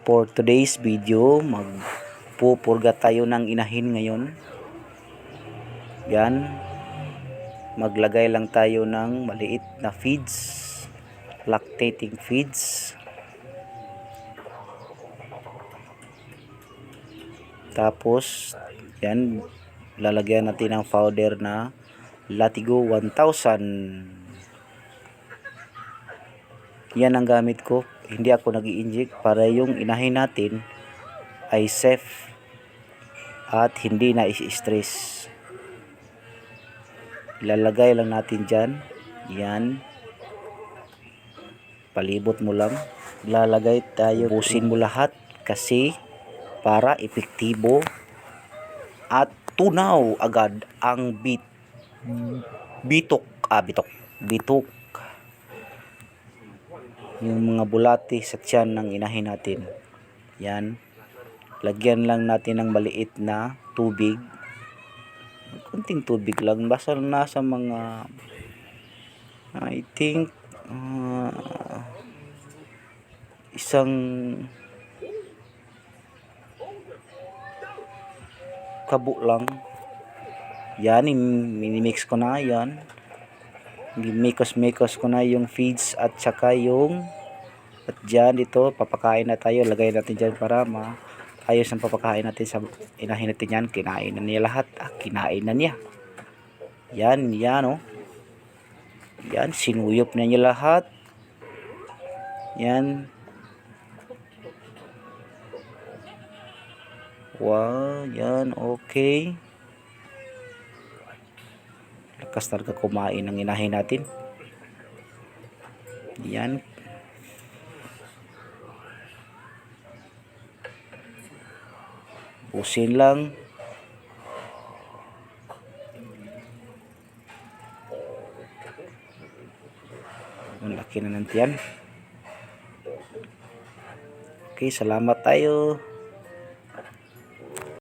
For today's video, magpupurga tayo ng inahin ngayon. Yan. Maglagay lang tayo ng maliit na feeds. Lactating feeds. Tapos, yan, lalagyan natin ng powder na Latigo 1000. Yan ang gamit ko. Hindi ako nag inject para yung inahin natin ay safe at hindi na stress. Ilalagay lang natin dyan. Yan. Palibot mo lang. Lalagay tayo. Pusin mo lahat kasi para epektibo at tunaw agad ang bit bitok ah bitok bitok yung mga bulati sa tiyan ng inahin natin. Yan. Lagyan lang natin ng maliit na tubig. Kunting tubig lang. Basta nasa mga I think ah, isang kabo lang. Yan minimix ko na yan mikos-mikos ko na yung feeds at saka yung at dyan dito papakain na tayo. Lagay natin dyan para ma ayos ang papakain natin sa inahin natin yan. Kinain na niya lahat. Ah, kinain na niya. Yan yan oh. Yan sinuyop na niya lahat. Yan. Wow yan okay lakas talaga kumain ng inahin natin. Yan. Pusin lang. Ang laki na ng tiyan okay salamat tayo